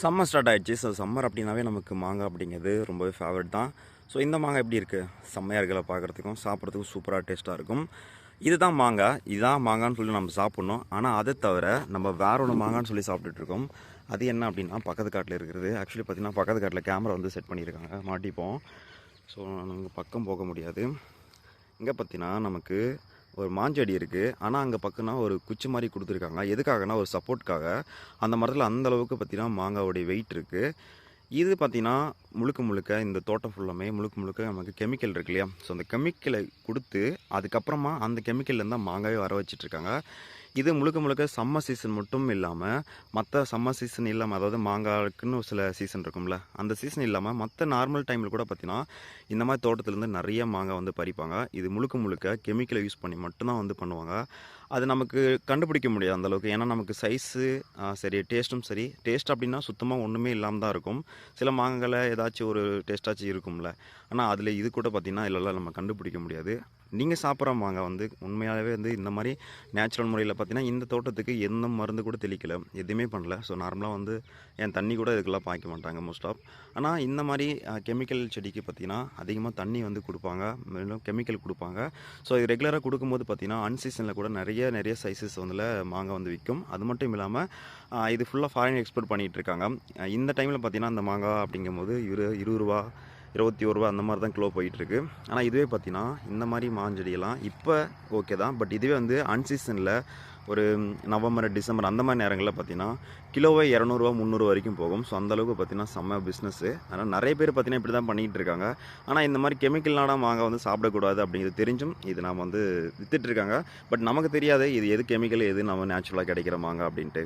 Summer start ஆகிடுச்சு so summer அப்படின்னாவே நமக்கு மாங்காய் அப்படிங்கிறது ரொம்பவே ஃபேவரட் தான். ஸோ இந்த மாங்காய் எப்படி இருக்குது செம்மையாக இருக்கல பார்க்குறதுக்கும் சாப்பிட்றதுக்கும் சூப்பராக டேஸ்ட்டாக இருக்கும். இதுதான் மாங்காய். இதுதான் மாங்கான்னு சொல்லி நம்ம சாப்பிட்ணும். ஆனால் அதை தவிர நம்ம வேற ஒன்று மாங்கான்னு சொல்லி சாப்பிட்டுட்ருக்கோம் அது என்ன அப்படின்னா பக்கத்து காட்டில் இருக்கிறது ஆக்சுவலி பார்த்தீங்கன்னா பக்கத்து காட்டில் கேமரா வந்து செட் பண்ணியிருக்காங்க. மாட்டிப்போம். ஸோ நமக்கு பக்கம் போக முடியாது. இங்கே பார்த்தீங்கன்னா நமக்கு ஒரு மாஞ்செடி இருக்குது ஆனால் அங்கே பக்கம்னா ஒரு குச்சி மாதிரி கொடுத்துருக்காங்க. எதுக்காகனா ஒரு சப்போர்ட்காக. அந்த மரத்தில் அந்தளவுக்கு பார்த்திங்கன்னா மாங்காவுடைய மாங்காவோடைய வெயிட் இருக்குது இது பார்த்திங்கன்னா முழுக்க முழுக்க இந்த தோட்டம் ஃபுல்லாமே முழுக்க முழுக்க நமக்கு கெமிக்கல் இருக்கு இல்லையா? ஸோ அந்த கெமிக்கலை கொடுத்து அதுக்கப்புறமா அந்த கெமிக்கல்லேருந்து தான் மாங்காவே வர வச்சிட்ருக்காங்க. இது முழுக்க முழுக்க சம்மர் சீசன் மட்டும் இல்லாமல் மற்ற சம்மர் சீசன் இல்லாமல் அதாவது மாங்காய்க்குன்னு சில சீசன் இருக்கும்ல அந்த சீசன் இல்லாமல் மற்ற நார்மல் டைமில் கூட பார்த்தீங்கன்னா இந்த மாதிரி தோட்டத்துலேருந்து நிறைய மாங்காய் வந்து பறிப்பாங்க. இது முழுக்க முழுக்க கெமிக்கலை யூஸ் பண்ணி மட்டும்தான் வந்து பண்ணுவாங்க. அது நமக்கு கண்டுபிடிக்க முடியாது அந்தளவுக்கு ஏன்னா நமக்கு சைஸு சரி டேஸ்ட்டும் சரி. டேஸ்ட் அப்படின்னா சுத்தமாக ஒன்றுமே இல்லாமல் தான் இருக்கும். சில மாங்காயில் ஏதாச்சும் ஒரு டேஸ்ட்டாச்சும் இருக்கும்ல. ஆனால் அதில் இது கூட பார்த்திங்கன்னா இல்லைல்ல நம்ம கண்டுபிடிக்க முடியாது. நீங்கள் சாப்பிட்ற மாங்காய் வந்து உண்மையாகவே வந்து இந்த மாதிரி நேச்சுரல் முறையில் பார்த்தீங்கன்னா இந்த தோட்டத்துக்கு எந்த மருந்து கூட தெளிக்கல. எதுவுமே பண்ணல. ஸோ நார்மலாக வந்து என் தண்ணி கூட இதுக்கெல்லாம் பாய்க்க மாட்டாங்க மோஸ்ட் ஆஃப் ஆனால் இந்த மாதிரி கெமிக்கல் செடிக்கு பார்த்தீங்கன்னா அதிகமாக தண்ணி வந்து கொடுப்பாங்க. மேலும் கெமிக்கல் கொடுப்பாங்க. ஸோ இது ரெகுலராக கொடுக்கும்போது பார்த்திங்கன்னா அன்சீசனில் கூட நிறைய நிறைய சைஸஸ் வந்துல மாங்காய் வந்து விற்கும் அது மட்டும் இல்லாமல் இது ஃபுல்லாக ஃபாரின் எக்ஸ்போர்ட் பண்ணிகிட்டு இருக்காங்க. இந்த டைமில் பார்த்தீங்கன்னா அந்த மாங்காய் அப்படிங்கும்போது இரு இருபது ரூபா இருபத்தி ஒரு ரூபா அந்த மாதிரி தான் கிலோ போயிட்டுருக்கு. ஆனால் இதுவே பார்த்தீங்கன்னா இந்த மாதிரி மாஞ்செடியெல்லாம் இப்போ ஓகே தான். பட் இதுவே வந்து அன்சீசனில் ஒரு நவம்பர் டிசம்பர் அந்த மாதிரி நேரங்களில் பார்த்தீங்கன்னா கிலோவே இரநூறுவா முந்நூறு வரைக்கும் போகும். ஸோ அந்தளவுக்கு பார்த்தீங்கன்னா செம்ம பிஸ்னஸ்ஸு அதனால் நிறைய பேர் பார்த்தீங்கன்னா இப்படி தான் பண்ணிகிட்டு இருக்காங்க. ஆனால் இந்த மாதிரி கெமிக்கல்னால மாங்காய் வந்து சாப்பிடக்கூடாது அப்படிங்கிறது தெரிஞ்சும் இது நாம் வந்து வித்துட்ருக்காங்க பட் நமக்கு தெரியாது இது எது கெமிக்கல் எது நம்ம நேச்சுரலாக கிடைக்கிற மாங்காய் அப்படின்ட்டு.